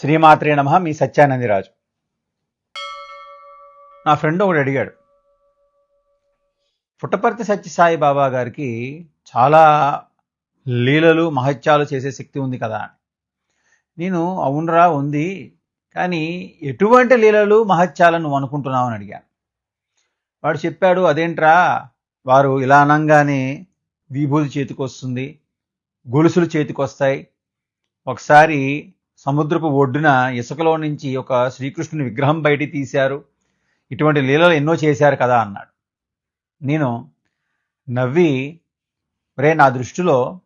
శ్రీమాత్రే నమ మీ సత్యానందిరాజు. నా ఫ్రెండ్ ఒకడు అడిగాడు పుట్టపర్తి సత్యసాయి బాబా గారికి చాలా లీలలు మహత్యాలు చేసే శక్తి ఉంది కదా అని. నేను అవునరా ఉంది కానీ ఎటువంటి లీలలు మహత్యాలను నువ్వు అనుకుంటున్నావు అని అడిగాను. వాడు చెప్పాడు అదేంట్రా వారు ఇలా అనంగానే విభూతి చేతికి వస్తుంది గొలుసులు చేతికి వస్తాయి ఒకసారి సముద్రపు ఒడ్డున ఇసుకలో నుంచి ఒక శ్రీకృష్ణుని విగ్రహం బయటికి తీశారు. ఇటువంటి లీలలు ఎన్నో చేశారు కదా అన్నాడు. నేను నవ్వి రే నా దృష్టిలో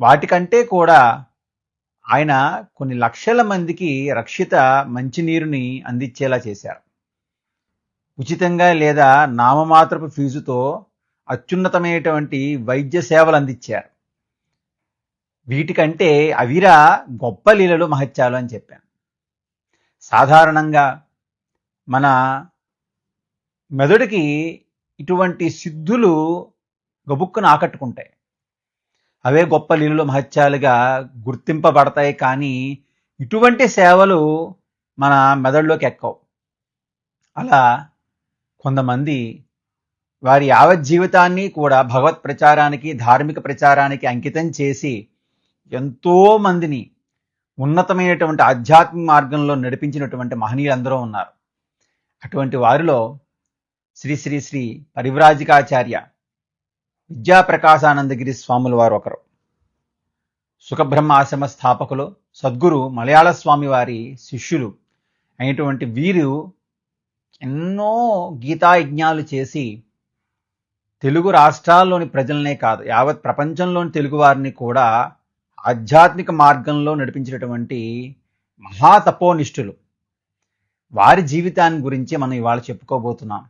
వాటికంటే కూడా ఆయన కొన్ని లక్షల మందికి రక్షిత మంచినీరుని అందించేలా చేశారు. ఉచితంగా లేదా నామమాత్రపు ఫీజుతో అత్యున్నతమైనటువంటి వైద్య సేవలు అందించారు. వీటికంటే అవిరా గొప్ప లీలలు మహత్యాలు అని చెప్పాను. సాధారణంగా మన మెదడుకి ఇటువంటి సిద్ధులు గబుక్కును ఆకట్టుకుంటాయి. అవే గొప్ప లీలలు మహత్యాలుగా గుర్తింపబడతాయి కానీ ఇటువంటి సేవలు మన మెదడులోకి ఎక్కవు. అలా కొంతమంది వారి యావజ్జీవితాన్ని కూడా భగవత్ ప్రచారానికి ధార్మిక ప్రచారానికి అంకితం చేసి ఎంతో మందిని ఉన్నతమైనటువంటి ఆధ్యాత్మిక మార్గంలో నడిపించినటువంటి మహనీయులందరూ ఉన్నారు. అటువంటి వారిలో శ్రీ శ్రీ శ్రీ పరివ్రాజికాచార్య విద్యాప్రకాశానందగిరి స్వాముల వారు ఒకరు. సుఖబ్రహ్మ ఆశ్రమ స్థాపకులు సద్గురు మలయాళ స్వామి వారి శిష్యులు అయినటువంటి వీరు ఎన్నో గీతాయజ్ఞాలు చేసి తెలుగు రాష్ట్రాల్లోని ప్రజలనే కాదు యావత్ ప్రపంచంలోని తెలుగువారిని కూడా ఆధ్యాత్మిక మార్గంలో నడిపించినటువంటి మహాతపోనిష్ఠులు. వారి జీవితాన్ని గురించి మనం ఇవాళ చెప్పుకోబోతున్నాం.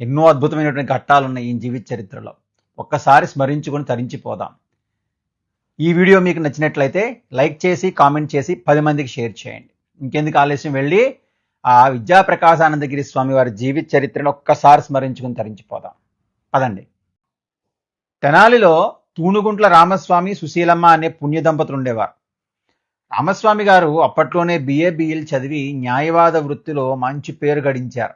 ఎన్నో అద్భుతమైనటువంటి ఘట్టాలు ఉన్నాయి ఈ జీవిత చరిత్రలో. ఒక్కసారి స్మరించుకొని తరించిపోదాం. ఈ వీడియో మీకు నచ్చినట్లయితే లైక్ చేసి కామెంట్ చేసి పది మందికి షేర్ చేయండి. ఇంకెందుకు ఆలస్యం వెళ్ళి ఆ విద్యాప్రకాశానందగిరి స్వామి వారి జీవిత చరిత్రను ఒక్కసారి స్మరించుకుని తరించిపోదాం. పదండి. తెనాలిలో తూనుగుంట్ల రామస్వామి సుశీలమ్మ అనే పుణ్య దంపతులు ఉండేవారు రామస్వామి గారు అప్పట్లోనే బిఏ బిఎల్ చదివి న్యాయవాద వృత్తిలో మంచి పేరు గడించారు.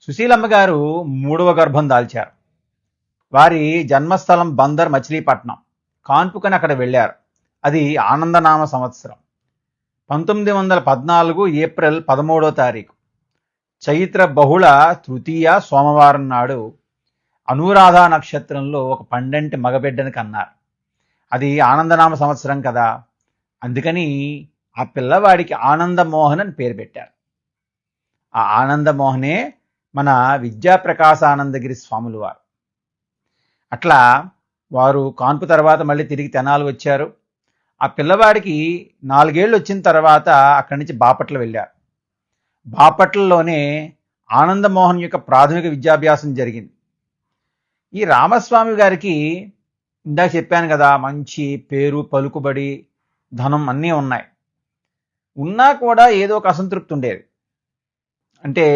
సుశీలమ్మ గారు మూడవ గర్భం దాల్చారు. వారి జన్మస్థలం బందర్ మచిలీపట్నం. కాన్పుకని అక్కడ వెళ్ళారు. అది ఆనందనామ సంవత్సరం. పంతొమ్మిది వందల పద్నాలుగు ఏప్రిల్ పదమూడో తారీఖు. చైత్ర బహుళ తృతీయ సోమవారం నాడు అనురాధ నక్షత్రంలో ఒక పండంటి మగబిడ్డని కన్నారు. అది ఆనందనామ సంవత్సరం కదా. అందుకని ఆ పిల్లవాడికి ఆనందమోహన్ అని పేరు పెట్టారు. ఆ ఆనందమోహనే మన విద్యాప్రకాశానందగిరి స్వాములు వారు. అట్లా వారు కాన్పు తర్వాత మళ్ళీ తిరిగి తెనాలు వచ్చారు. ఆ పిల్లవాడికి నాలుగేళ్ళు వచ్చిన తర్వాత అక్కడి నుంచి బాపట్ల వెళ్ళారు. బాపట్లలోనే ఆనందమోహన్ యొక్క ప్రాథమిక విద్యాభ్యాసం జరిగింది. ఈ రామస్వామి గారికి ఇందాక చెప్పాను కదా మంచి పేరు పలుకుబడి ధనం అన్నీ ఉన్నాయి. ఉన్నా కూడా ఏదో ఒక అసంతృప్తి ఉండేది. అంటే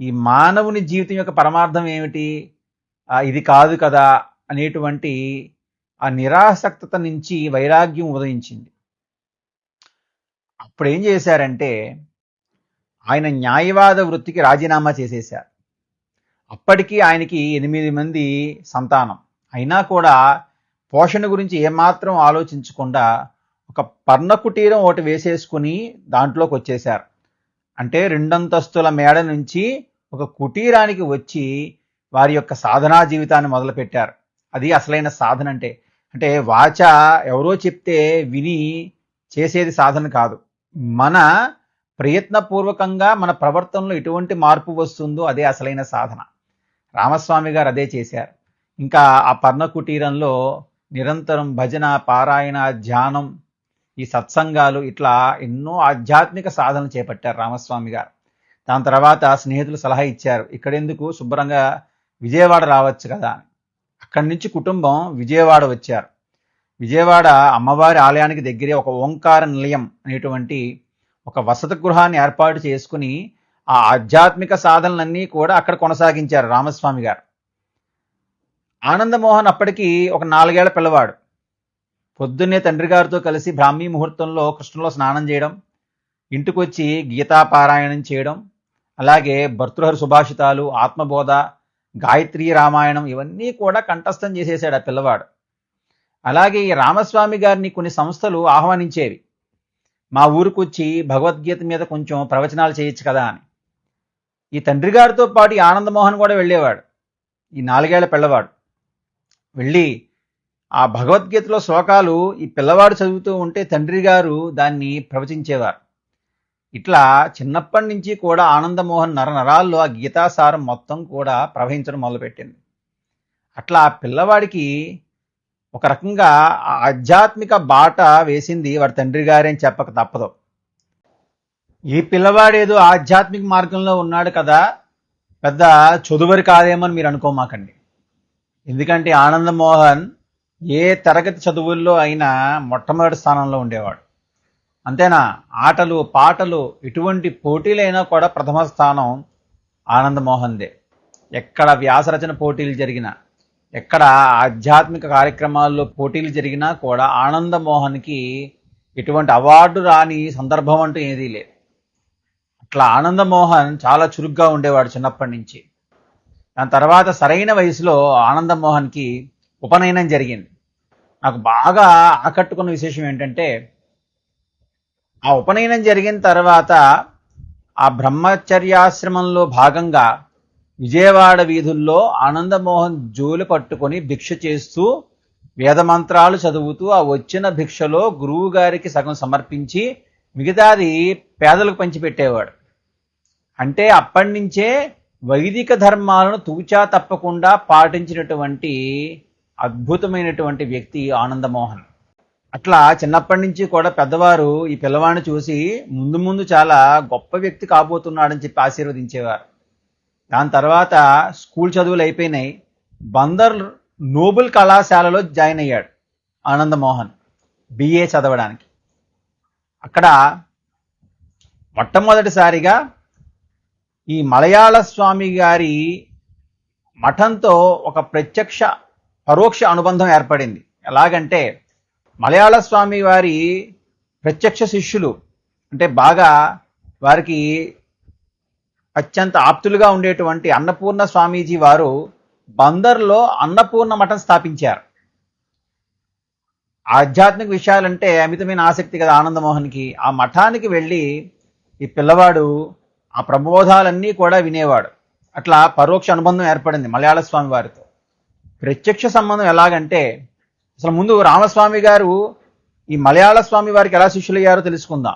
ఈ మానవుని జీవితం యొక్క పరమార్థం ఏమిటి? ఇది కాదు కదా అనేటువంటి ఆ నిరాసక్తత నుంచి వైరాగ్యం ఉదయించింది. అప్పుడు ఏం చేశారంటే ఆయన న్యాయవాద వృత్తికి రాజీనామా చేసేశారు. అప్పటికి ఆయనకి ఎనిమిది మంది సంతానం. అయినా కూడా పోషణ గురించి ఏమాత్రం ఆలోచించకుండా ఒక పర్ణ కుటీరం ఒకటి వేసేసుకుని దాంట్లోకి వచ్చేశారు. అంటే రెండంతస్తుల మేడ నుంచి ఒక కుటీరానికి వచ్చి వారి యొక్క సాధనా జీవితాన్ని మొదలుపెట్టారు. అది అసలైన సాధన అంటే. అంటే వాచ ఎవరో చెప్తే విని చేసేది సాధన కాదు. మన ప్రయత్నపూర్వకంగా మన ప్రవర్తనలో ఎటువంటి మార్పు వస్తుందో అదే అసలైన సాధన. రామస్వామి గారు అదే చేశారు. ఇంకా ఆ పర్ణ కుటీరంలో నిరంతరం భజన పారాయణ ధ్యానం ఈ సత్సంగాలు ఇట్లా ఎన్నో ఆధ్యాత్మిక సాధనలు చేపట్టారు రామస్వామి గారు. దాని తర్వాత స్నేహితులు సలహా ఇచ్చారు ఇక్కడెందుకు? శుభ్రంగా విజయవాడ రావచ్చు కదా అని. అక్కడి నుంచి కుటుంబం విజయవాడ వచ్చారు. విజయవాడ అమ్మవారి ఆలయానికి దగ్గరే ఒక ఓంకార నిలయం అనేటువంటి ఒక వసతి గృహాన్ని ఏర్పాటు చేసుకుని ఆ ఆధ్యాత్మిక సాధనలన్నీ కూడా అక్కడ కొనసాగించారు రామస్వామి గారు. ఆనందమోహన్ అప్పటికి ఒక నాలుగేళ్ళ పిల్లవాడు. పొద్దున్నే తండ్రి గారితో కలిసి బ్రాహ్మీ ముహూర్తంలో కృష్ణలో స్నానం చేయడం ఇంటికొచ్చి గీతాపారాయణం చేయడం అలాగే భర్తృహరి సుభాషితాలు ఆత్మబోధ గాయత్రి రామాయణం ఇవన్నీ కూడా కంఠస్థం చేసేశాడు ఆ పిల్లవాడు. అలాగే ఈ రామస్వామి గారిని కొన్ని సంస్థలు ఆహ్వానించేవి. మా ఊరికొచ్చి భగవద్గీత మీద కొంచెం ప్రవచనాలు చేయొచ్చు కదా అని. ఈ తండ్రి గారితో పాటు ఈ ఆనందమోహన్ కూడా వెళ్ళేవాడు. ఈ నాలుగేళ్ళ పిల్లవాడు. వెళ్ళి ఆ భగవద్గీతలో శ్లోకాలు ఈ పిల్లవాడు చదువుతూ ఉంటే తండ్రి గారు దాన్ని ప్రవచించేవారు. ఇట్లా చిన్నప్పటి నుంచి కూడా ఆనందమోహన్ నర నరాల్లో ఆ గీతాసారం మొత్తం కూడా ప్రవహించడం మొదలుపెట్టింది. అట్లా ఆ పిల్లవాడికి ఒక రకంగా ఆధ్యాత్మిక బాట వేసింది వాడి తండ్రి గారే అని చెప్పక తప్పదు. ఈ పిల్లవాడేదో ఆధ్యాత్మిక మార్గంలో ఉన్నాడు కదా పెద్ద చదువరి కాదేమని మీరు అనుకోమాకండి. ఎందుకంటే ఆనందమోహన్ ఏ తరగతి చదువుల్లో అయినా మొట్టమొదటి స్థానంలో ఉండేవాడు. అంతేనా? ఆటలు పాటలు ఎటువంటి పోటీలైనా కూడా ప్రథమ స్థానం ఆనందమోహన్దే ఎక్కడ వ్యాసరచన పోటీలు జరిగినా ఎక్కడ ఆధ్యాత్మిక కార్యక్రమాల్లో పోటీలు జరిగినా కూడా ఆనందమోహన్కి ఎటువంటి అవార్డు రాని సందర్భం అంటూ ఏదీ లేదు. అట్లా ఆనందమోహన్ చాలా చురుగ్గా ఉండేవాడు చిన్నప్పటి నుంచి. దాని తర్వాత సరైన వయసులో ఆనందమోహన్కి ఉపనయనం జరిగింది. నాకు బాగా ఆకట్టుకున్న విశేషం ఏంటంటే ఆ ఉపనయనం జరిగిన తర్వాత ఆ బ్రహ్మచర్యాశ్రమంలో భాగంగా విజయవాడ వీధుల్లో ఆనందమోహన్ జోలు పట్టుకొని భిక్ష చేస్తూ వేదమంత్రాలు చదువుతూ ఆ వచ్చిన భిక్షలో గురువు గారికి సగం సమర్పించి మిగతాది పేదలకు పంచిపెట్టేవాడు. అంటే అప్పటి నుంచే వైదిక ధర్మాలను తూచా తప్పకుండా పాటించినటువంటి అద్భుతమైనటువంటి వ్యక్తి ఆనందమోహన్. అట్లా చిన్నప్పటి నుంచి కూడా పెద్దవారు ఈ పిల్లవాడిని చూసి ముందు ముందు చాలా గొప్ప వ్యక్తి కాబోతున్నాడని చెప్పి ఆశీర్వదించేవారు. దాని తర్వాత స్కూల్ చదువులు అయిపోయినాయి. బందర్ నోబుల్ కళాశాలలో జాయిన్ అయ్యాడు ఆనందమోహన్ బిఏ చదవడానికి. అక్కడ మొట్టమొదటిసారిగా ఈ మలయాళ స్వామి గారి మఠంతో ఒక ప్రత్యక్ష పరోక్ష అనుబంధం ఏర్పడింది. ఎలాగంటే మలయాళ స్వామి వారి ప్రత్యక్ష శిష్యులు అంటే బాగా వారికి అత్యంత ఆప్తులుగా ఉండేటువంటి అన్నపూర్ణ స్వామీజీ వారు బందర్లో అన్నపూర్ణ మఠం స్థాపించారు. ఆధ్యాత్మిక విషయాలంటే అమితమైన ఆసక్తి కదా ఆనందమోహన్కి ఆ మఠానికి వెళ్ళి ఈ పిల్లవాడు ఆ ప్రబోధాలన్నీ కూడా వినేవాడు. అట్లా పరోక్ష అనుబంధం ఏర్పడింది మలయాళ స్వామి వారితో. ప్రత్యక్ష సంబంధం ఎలాగంటే అసలు ముందు రామస్వామి గారు ఈ మలయాళ స్వామి వారికి ఎలా శిష్యులయ్యారో తెలుసుకుందాం.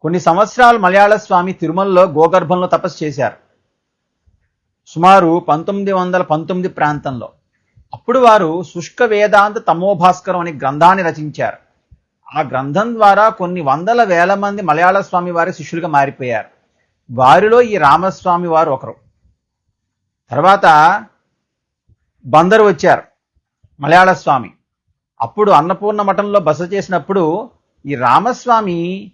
కొన్ని సంవత్సరాలు మలయాళ స్వామి తిరుమలలో గోగర్భంలో తపస్సు చేశారు. సుమారు పంతొమ్మిది వందల పంతొమ్మిది ప్రాంతంలో. అప్పుడు వారు శుష్క వేదాంత తమోభాస్కరం అనే గ్రంథాన్ని రచించారు. ఆ గ్రంథం ద్వారా కొన్ని వందల వేల మంది మలయాళ స్వామి వారి శిష్యులుగా మారిపోయారు. వారిలో ఈ రామస్వామి వారు ఒకరు. తర్వాత బందరు వచ్చారు మలయాళ స్వామి. అప్పుడు అన్నపూర్ణ మఠంలో బస చేసినప్పుడు ఈ రామస్వామి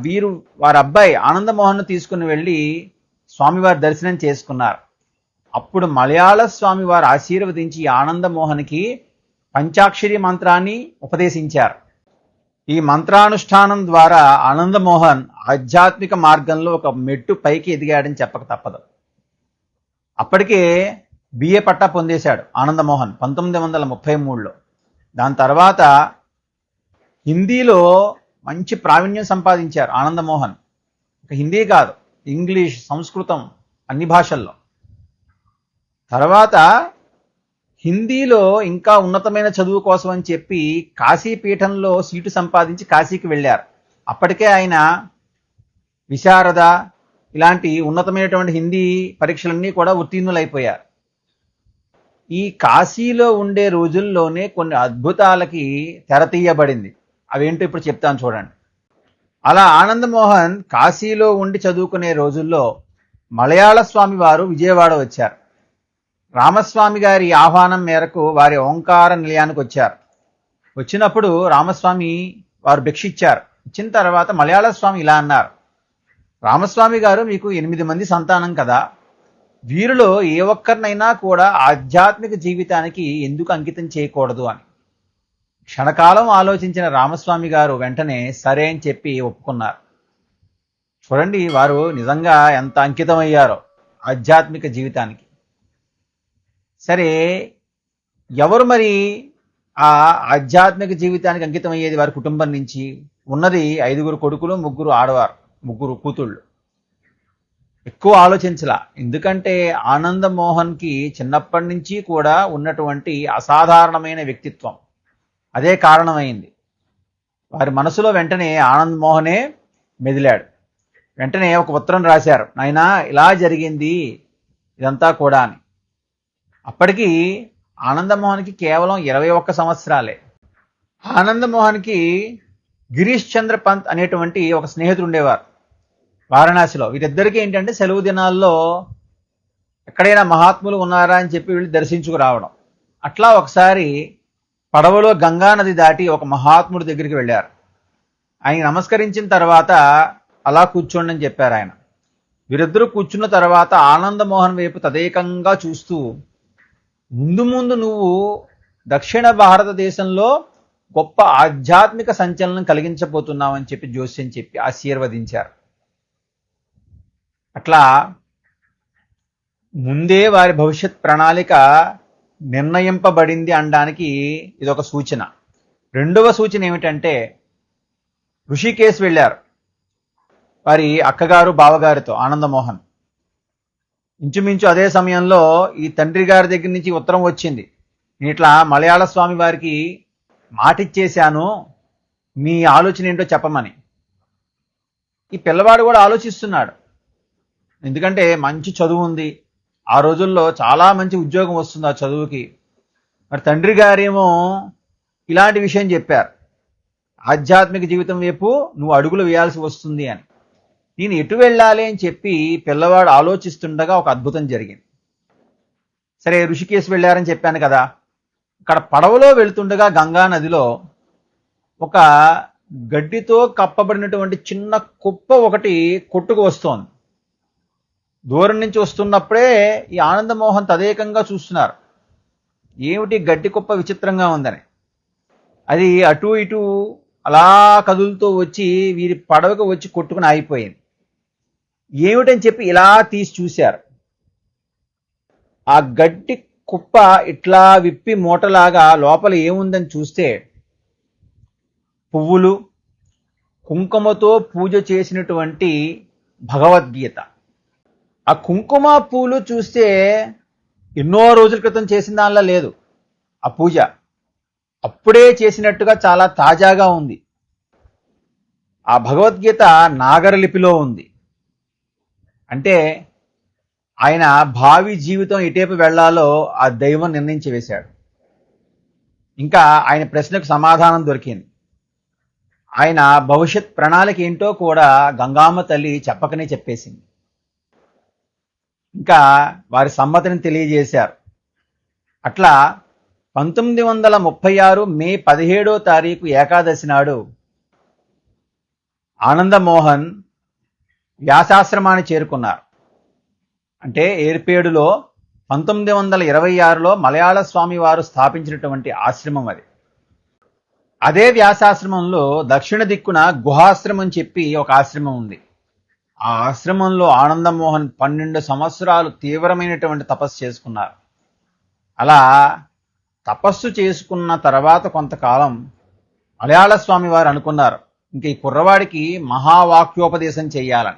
వీరు వారి అబ్బాయి ఆనందమోహన్ను తీసుకుని వెళ్ళి స్వామివారి దర్శనం చేసుకున్నారు. అప్పుడు మలయాళ స్వామి వారు ఆశీర్వదించి ఆనందమోహన్కి పంచాక్షరి మంత్రాన్ని ఉపదేశించారు. ఈ మంత్రానుష్ఠానం ద్వారా ఆనందమోహన్ ఆధ్యాత్మిక మార్గంలో ఒక మెట్టు పైకి ఎదిగాడని చెప్పక తప్పదు. అప్పటికే బిఏ పట్టా పొందేశాడు ఆనందమోహన్ పంతొమ్మిది వందల ముప్పై మూడులో. దాని తర్వాత హిందీలో మంచి ప్రావీణ్యం సంపాదించారు ఆనందమోహన్. హిందీ కాదు ఇంగ్లీష్ సంస్కృతం అన్ని భాషల్లో. తర్వాత హిందీలో ఇంకా ఉన్నతమైన చదువు కోసం అని చెప్పి కాశీపీఠంలో సీటు సంపాదించి కాశీకి వెళ్ళారు. అప్పటికే ఆయన విశారద ఇలాంటి ఉన్నతమైనటువంటి హిందీ పరీక్షలన్నీ కూడా ఉత్తీర్ణులైపోయారు. ఈ కాశీలో ఉండే రోజుల్లోనే కొన్ని అద్భుతాలకి తెరతీయబడింది అవేంటో ఇప్పుడు చెప్తాను చూడండి. అలా ఆనందమోహన్ కాశీలో ఉండి చదువుకునే రోజుల్లో మలయాళ స్వామి వారు విజయవాడ వచ్చారు. రామస్వామి గారి ఆహ్వానం మేరకు వారి ఓంకార నిలయానికి వచ్చారు. వచ్చినప్పుడు రామస్వామి వారు భిక్ష ఇచ్చారు ఇచ్చిన తర్వాత మలయాళ స్వామి ఇలా అన్నారు. రామస్వామి గారు మీకు ఎనిమిది మంది సంతానం కదా. వీరిలో ఏ ఒక్కరినైనా కూడా ఆధ్యాత్మిక జీవితానికి ఎందుకు అంకితం చేయకూడదు అని. క్షణకాలం ఆలోచించిన రామస్వామి గారు వెంటనే సరే అని చెప్పి ఒప్పుకున్నారు. చూడండి వారు నిజంగా ఎంత అంకితమయ్యారో ఆధ్యాత్మిక జీవితానికి. సరే ఎవరు మరి ఆ ఆధ్యాత్మిక జీవితానికి అంకితం అయ్యేది? వారి కుటుంబం నుంచి ఉన్నది ఐదుగురు కొడుకులు ముగ్గురు ఆడవారు ముగ్గురు కూతుళ్ళు. ఎక్కువ ఆలోచించలా. ఎందుకంటే ఆనంద మోహన్కి చిన్నప్పటి నుంచి కూడా ఉన్నటువంటి అసాధారణమైన వ్యక్తిత్వం. అదే కారణమైంది. వారి మనసులో వెంటనే ఆనంద్ మోహనే మెదిలాడు. వెంటనే ఒక ఉత్తరం రాశారు. నాయనా ఇలా జరిగింది. ఇదంతా కూడా అని. అప్పటికి ఆనందమోహన్కి కేవలం ఇరవై ఒక్క సంవత్సరాలే. ఆనందమోహన్కి గిరీష్ చంద్ర పంత్ అనేటువంటి ఒక స్నేహితుడు ఉండేవారు వారణాసిలో. వీరిద్దరికీ ఏంటంటే సెలవు దినాల్లో ఎక్కడైనా మహాత్ములు ఉన్నారా అని చెప్పి వీళ్ళు దర్శించుకు రావడం. అట్లా ఒకసారి పడవలో గంగా నది దాటి ఒక మహాత్ముడి దగ్గరికి వెళ్ళారు. ఆయన నమస్కరించిన తర్వాత అలా కూర్చోండి అని చెప్పారు ఆయన. వీరిద్దరూ కూర్చున్న తర్వాత ఆనందమోహన్ వైపు తదేకంగా చూస్తూ ముందు ముందు నువ్వు దక్షిణ భారతదేశంలో గొప్ప ఆధ్యాత్మిక సంచలనం కలిగించబోతున్నామని చెప్పి జోస్యం చెప్పి ఆశీర్వదించారు. అట్లా ముందే వారి భవిష్యత్ ప్రణాళిక నిర్ణయింపబడింది అనడానికి ఇదొక సూచన. రెండవ సూచన ఏమిటంటే ఋషికేశ్ వెళ్ళారు. వారి అక్కగారు బావగారితో ఆనందమోహన్. ఇంచుమించు అదే సమయంలో ఈ తండ్రి గారి దగ్గర నుంచి ఉత్తరం వచ్చింది. నేను ఇట్లా మలయాళ స్వామి వారికి మాటిచ్చేశాను మీ ఆలోచన ఏంటో చెప్పమని. ఈ పిల్లవాడు కూడా ఆలోచిస్తున్నాడు. ఎందుకంటే మంచి చదువు ఉంది. ఆ రోజుల్లో చాలా మంచి ఉద్యోగం వస్తుంది ఆ చదువుకి. మరి తండ్రి గారేమో ఇలాంటి విషయం చెప్పారు. ఆధ్యాత్మిక జీవితం వైపు నువ్వు అడుగులు వేయాల్సి వస్తుంది అని. నేను ఎటు వెళ్ళాలి అని చెప్పి పిల్లవాడు ఆలోచిస్తుండగా ఒక అద్భుతం జరిగింది. సరే ఋషికేశ్ వెళ్ళారని చెప్పాను కదా. ఇక్కడ పడవలో వెళుతుండగా గంగా నదిలో ఒక గడ్డితో కప్పబడినటువంటి చిన్న కుప్ప ఒకటి కొట్టుకు వస్తోంది. దూరం నుంచి వస్తున్నప్పుడే ఈ ఆనందమోహన్ తదేకంగా చూస్తున్నారు. ఏమిటి గడ్డి కుప్ప విచిత్రంగా ఉందని? అది అటు ఇటు అలా కదులుతూ వచ్చి వీరి పడవకు వచ్చి కొట్టుకుని ఆగిపోయింది. ఏమిటని చెప్పి ఇలా తీసి చూశారు. ఆ గడ్డి కుప్ప ఇట్లా విప్పి మూటలాగా లోపల ఏముందని చూస్తే పువ్వులు కుంకుమతో పూజ చేసినటువంటి భగవద్గీత. ఆ కుంకుమ పూలు చూస్తే ఎన్నో రోజుల క్రితం చేసిన దానిలా లేదు ఆ పూజ. అప్పుడే చేసినట్టుగా చాలా తాజాగా ఉంది. ఆ భగవద్గీత నాగరలిపిలో ఉంది. అంటే ఆయన భావి జీవితం ఎటేపు వెళ్ళాలో ఆ దైవం నిర్ణయించి వేశాడు ఇంకా ఆయన ప్రశ్నకు సమాధానం దొరికింది. ఆయన భవిష్యత్ ప్రణాళిక ఏంటో కూడా గంగామ్మ తల్లి చెప్పకనే చెప్పేసింది. ఇంకా వారి సమ్మతిని తెలియజేశారు. అట్లా పంతొమ్మిది వందల ముప్పై ఆరు మే పదిహేడో తారీఖు ఏకాదశి నాడు ఆనందమోహన్ వ్యాసాశ్రమాన్ని చేరుకున్నారు. అంటే ఏర్పేడులో పంతొమ్మిది వందల ఇరవై ఆరులో మలయాళ స్వామి వారు స్థాపించినటువంటి ఆశ్రమం అది. అదే వ్యాసాశ్రమంలో దక్షిణ దిక్కున గుహాశ్రమం చెప్పి ఒక ఆశ్రమం ఉంది. ఆ ఆశ్రమంలో ఆనందమోహన్ పన్నెండు సంవత్సరాలు తీవ్రమైనటువంటి తపస్సు చేసుకున్నారు. అలా తపస్సు చేసుకున్న తర్వాత కొంతకాలం మలయాళ స్వామి వారు అనుకున్నారు ఇంక ఈ కుర్రవాడికి మహావాక్యోపదేశం చేయాలని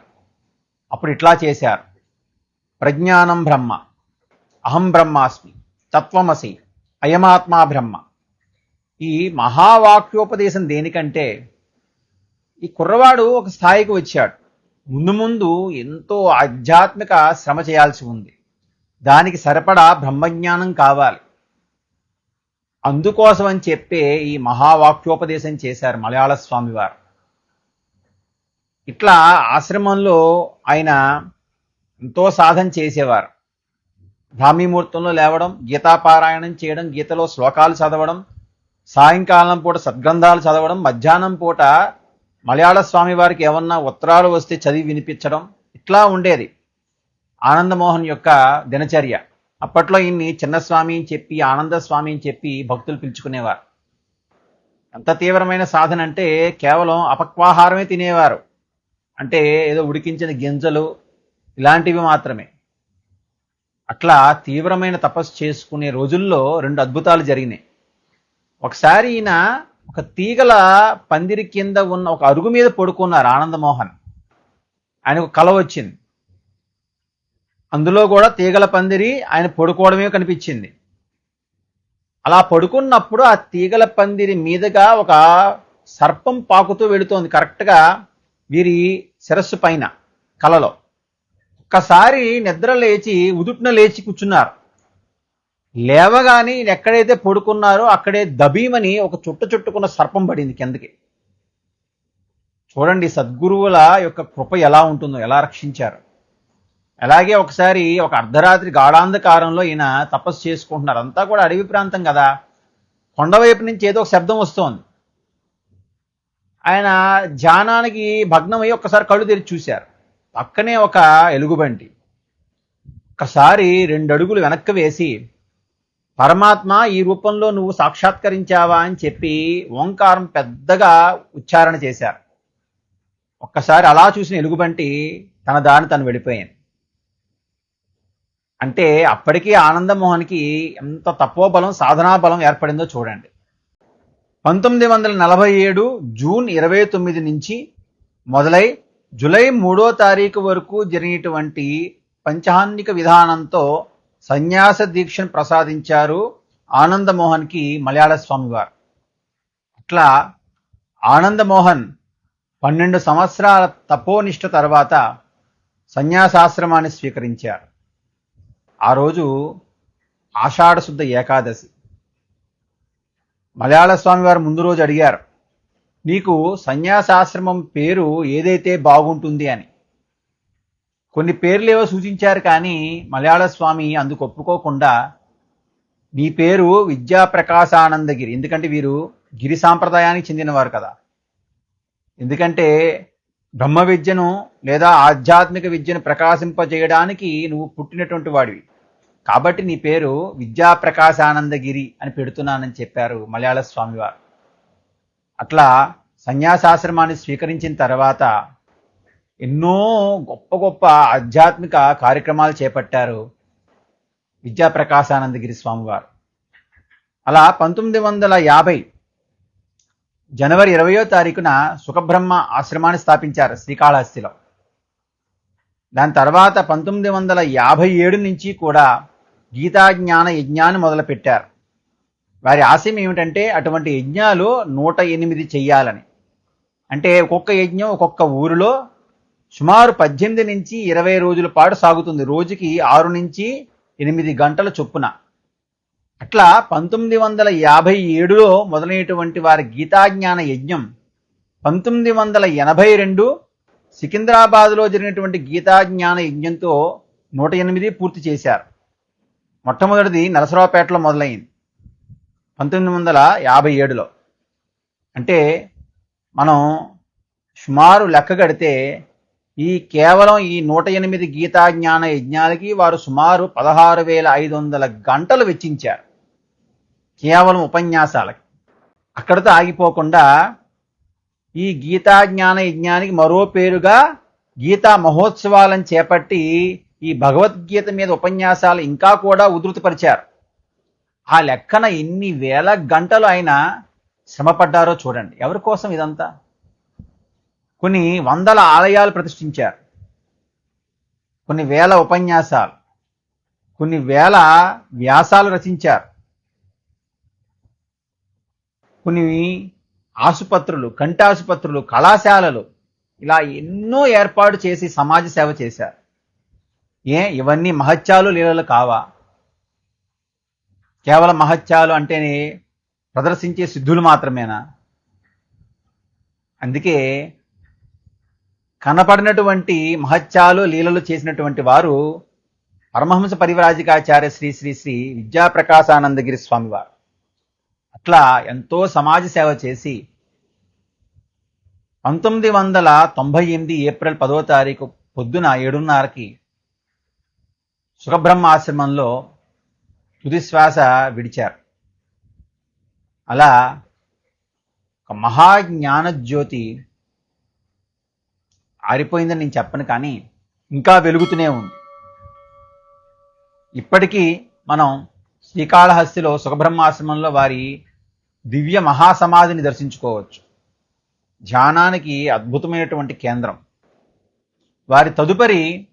అప్పుడు ఇట్లా చేశారు. ప్రజ్ఞానం బ్రహ్మ. అహం బ్రహ్మాస్మి. తత్వమసి. అయమాత్మా బ్రహ్మ. ఈ మహావాక్యోపదేశం దేనికంటే ఈ కుర్రవాడు ఒక స్థాయికి వచ్చాడు. ముందు ముందు ఎంతో ఆధ్యాత్మిక శ్రమ చేయాల్సి ఉంది. దానికి సరిపడా బ్రహ్మజ్ఞానం కావాలి. అందుకోసం అని చెప్పే ఈ మహావాక్యోపదేశం చేశారు మలయాళ స్వామివారు. ఇట్లా ఆశ్రమంలో ఆయన ఎంతో సాధన చేసేవారు. ధామీమూర్తంలో లేవడం గీతాపారాయణం చేయడం గీతలో శ్లోకాలు చదవడం సాయంకాలం పూట సద్గ్రంథాలు చదవడం మధ్యాహ్నం పూట మలయాళ స్వామి వారికి ఏమన్నా ఉత్తరాలు వస్తే చదివి వినిపించడం ఇట్లా ఉండేది. ఆనందమోహన్ యొక్క దినచర్య. అప్పట్లో ఈయన్ని చిన్నస్వామి అని చెప్పి ఆనంద స్వామి అని చెప్పి భక్తులు పిలుచుకునేవారు. ఎంత తీవ్రమైన సాధన అంటే కేవలం అపక్వాహారమే తినేవారు. అంటే ఏదో ఉడికించిన గింజలు ఇలాంటివి మాత్రమే. అట్లా తీవ్రమైన తపస్సు చేసుకునే రోజుల్లో రెండు అద్భుతాలు జరిగినాయి. ఒకసారి ఈయన ఒక తీగల పందిరి కింద ఉన్న ఒక అరుగు మీద పడుకున్నారు ఆనందమోహన్. ఆయనకు కల వచ్చింది. అందులో కూడా తీగల పందిరి ఆయన పడుకోవడమే కనిపించింది. అలా పడుకున్నప్పుడు ఆ తీగల పందిరి మీదుగా ఒక సర్పం పాకుతూ వెళుతోంది. కరెక్ట్గా వీరి శిరస్సు పైన కలలో. ఒక్కసారి నిద్ర లేచి ఉదుట్న లేచి కూర్చున్నారు. లేవగాని ఈయన ఎక్కడైతే పడుకున్నారో అక్కడే దబీమని ఒక చుట్ట చుట్టుకున్న సర్పం పడింది కిందకి. చూడండి సద్గురువుల యొక్క కృప ఎలా ఉంటుందో ఎలా రక్షించారు. అలాగే ఒకసారి ఒక అర్ధరాత్రి గాఢాంధకారంలో ఈయన తపస్సు చేసుకుంటున్నారు. అంతా కూడా అడవి ప్రాంతం కదా. కొండవైపు నుంచి ఏదో ఒక శబ్దం వస్తోంది. ఆయన ధ్యానానికి భగ్నమై ఒక్కసారి కళ్ళు తెరిచి చూశారు. పక్కనే ఒక ఎలుగుబంటి. ఒక్కసారి రెండు అడుగులు వెనక్కి వేసి పరమాత్మ ఈ రూపంలో నువ్వు సాక్షాత్కరించావా? అని చెప్పి ఓంకారం పెద్దగా ఉచ్చారణ చేశారు. ఒక్కసారి అలా చూసిన ఎలుగుబంటి తన దాని తను వెళ్ళిపోయాను. అంటే అప్పటికీ ఆనందమోహన్కి ఎంత తపోబలం సాధనా బలం ఏర్పడిందో చూడండి. పంతొమ్మిది వందల నలభై ఏడు జూన్ ఇరవై తొమ్మిది నుంచి మొదలై జూలై మూడో తారీఖు వరకు జరిగినటువంటి పంచాన్నిక విధానంతో సన్యాస దీక్షను ప్రసాదించారు ఆనందమోహన్కి మలయాళ స్వామివారు అట్లా ఆనందమోహన్ పన్నెండు సంవత్సరాల తపోనిష్ట తర్వాత సన్యాసాశ్రమాన్ని స్వీకరించారు. ఆ రోజు ఆషాఢశుద్ధ ఏకాదశి. మలయాళ స్వామి వారు ముందు రోజు అడిగారు నీకు సన్యాసాశ్రమం పేరు ఏదైతే బాగుంటుంది అని. కొన్ని పేర్లు ఏవో సూచించారు కానీ మలయాళ స్వామి అందుకు ఒప్పుకోకుండా నీ పేరు విద్యాప్రకాశానందగిరి ఎందుకంటే వీరు గిరి సాంప్రదాయానికి చెందినవారు కదా. ఎందుకంటే బ్రహ్మ విద్యను లేదా ఆధ్యాత్మిక విద్యను ప్రకాశింపజేయడానికి నువ్వు పుట్టినటువంటి వాడివి. కాబట్టి నీ పేరు విద్యాప్రకాశానందగిరి అని పెడుతున్నానని చెప్పారు మలయాళ స్వామివారు. అట్లా సన్యాసాశ్రమాన్ని స్వీకరించిన తర్వాత ఎన్నో గొప్ప గొప్ప ఆధ్యాత్మిక కార్యక్రమాలు చేపట్టారు విద్యాప్రకాశానందగిరి స్వామివారు. అలా పంతొమ్మిది వందల యాభై జనవరి ఇరవయో తారీఖున సుఖబ్రహ్మ ఆశ్రమాన్ని స్థాపించారు శ్రీకాళహస్తిలో. దాని తర్వాత పంతొమ్మిది వందల యాభై ఏడు నుంచి కూడా గీతాజ్ఞాన యజ్ఞాన్ని మొదలుపెట్టారు. వారి ఆశయం ఏమిటంటే అటువంటి యజ్ఞాలు నూట ఎనిమిది చెయ్యాలని. అంటే ఒక్కొక్క యజ్ఞం ఒక్కొక్క ఊరిలో సుమారు పద్దెనిమిది నుంచి ఇరవై రోజుల పాటు సాగుతుంది. రోజుకి ఆరు నుంచి ఎనిమిది గంటల చొప్పున. అట్లా పంతొమ్మిది వందల యాభై ఏడులో మొదలైనటువంటి వారి గీతాజ్ఞాన యజ్ఞం పంతొమ్మిది వందల ఎనభై రెండు సికింద్రాబాద్లో జరిగినటువంటి గీతాజ్ఞాన యజ్ఞంతో నూట ఎనిమిది పూర్తి చేశారు. మొట్టమొదటిది నరసరావుపేటలో మొదలైంది. పంతొమ్మిది వందల యాభై ఏడులో. అంటే మనం సుమారు లెక్క కడితే ఈ కేవలం ఈ నూట ఎనిమిది గీతాజ్ఞాన యజ్ఞాలకి వారు సుమారు పదహారు వేల ఐదు వందల గంటలు వెచ్చించారు. కేవలం ఉపన్యాసాలకి. అక్కడితో ఆగిపోకుండా ఈ గీతాజ్ఞాన యజ్ఞానికి మరో పేరుగా గీతా మహోత్సవాలను చేపట్టి ఈ భగవద్గీత మీద ఉపన్యాసాలు ఇంకా కూడా ఉధృతపరిచారు. ఆ లెక్కన ఎన్ని వేల గంటలు ఆయన శ్రమపడ్డారో చూడండి. ఎవరి కోసం ఇదంతా? కొన్ని వందల ఆలయాలు ప్రతిష్ఠించారు. కొన్ని వేల ఉపన్యాసాలు. కొన్ని వేల వ్యాసాలు రచించారు. కొన్ని ఆసుపత్రులు కంటి ఆసుపత్రులు కళాశాలలు ఇలా ఎన్నో ఏర్పాటు చేసి సమాజ సేవ చేశారు. ఏ? ఇవన్నీ మహత్యాలు లీలలు కావా? కేవలం మహత్యాలు అంటేనే ప్రదర్శించే సిద్ధులు మాత్రమేనా? అందుకే కనపడినటువంటి మహత్యాలు లీలలు చేసినటువంటి వారు పరమహంస పరివరాజికాచార్య శ్రీ శ్రీ శ్రీ విద్యాప్రకాశానందగిరి స్వామివారు. అట్లా ఎంతో సమాజ సేవ చేసి పంతొమ్మిది వందల తొంభై ఎనిమిది ఏప్రిల్ పదో తారీఖు పొద్దున ఏడున్నరకి సుఖబ్రహ్మ ఆశ్రమంలో తుదిశ్వాస విడిచారు. అలా ఒక మహాజ్ఞానజ్యోతి ఆరిపోయిందని నేను చెప్పను కానీ ఇంకా వెలుగుతూనే ఉంది. ఇప్పటికీ మనం శ్రీకాళహస్తిలో సుఖబ్రహ్మాశ్రమంలో వారి దివ్య మహాసమాధిని దర్శించుకోవచ్చు. ధ్యానానికి అద్భుతమైనటువంటి కేంద్రం. వారి తదుపరి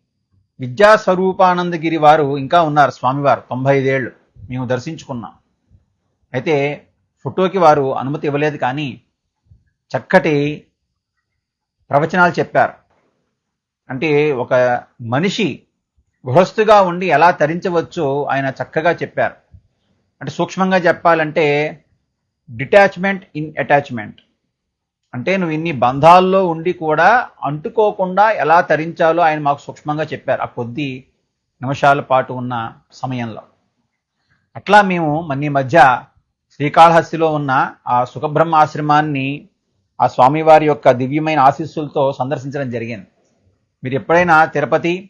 విద్యాస్వరూపానందగిరి వారు ఇంకా ఉన్నారు స్వామివారు. తొంభై ఐదేళ్ళు మేము దర్శించుకున్నాం. అయితే ఫోటోకి వారు అనుమతి ఇవ్వలేదు కానీ చక్కటి ప్రవచనాలు చెప్పారు. అంటే ఒక మనిషి గృహస్థుగా ఉండి ఎలా తరించవచ్చో ఆయన చక్కగా చెప్పారు. అంటే సూక్ష్మంగా చెప్పాలంటే డిటాచ్మెంట్ ఇన్ అటాచ్మెంట్. అంటే నువ్వు ఇన్ని బంధాల్లో ఉండి కూడా అంటుకోకుండా ఎలా తరించాలో ఆయన మాకు సూక్ష్మంగా చెప్పారు. ఆ కొద్ది నిమిషాల పాటు ఉన్న సమయంలో. అట్లా మేము మన్ని ఈ మధ్య శ్రీకాళహస్తిలో ఉన్న ఆ సుఖబ్రహ్మ ఆశ్రమాన్ని ఆ స్వామివారి యొక్క దివ్యమైన ఆశీస్సులతో సందర్శించడం జరిగింది. మీరు ఎప్పుడైనా తిరుపతి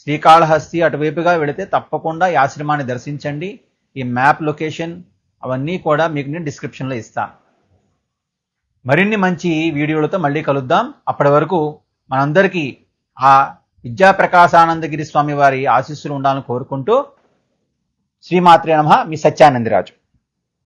శ్రీకాళహస్తి అటువైపుగా వెళితే తప్పకుండా ఈ ఆశ్రమాన్ని దర్శించండి. ఈ మ్యాప్ లొకేషన్ అవన్నీ కూడా మీకు నేను డిస్క్రిప్షన్లో ఇస్తాను. మరిన్ని మంచి వీడియోలతో మళ్ళీ కలుద్దాం. అప్పటి వరకు మనందరికీ ఆ విద్యాప్రకాశానందగిరి స్వామి వారి ఆశీస్సులు ఉండాలని కోరుకుంటూ శ్రీమాత్రే నమ. మీ సత్యానందరాజు.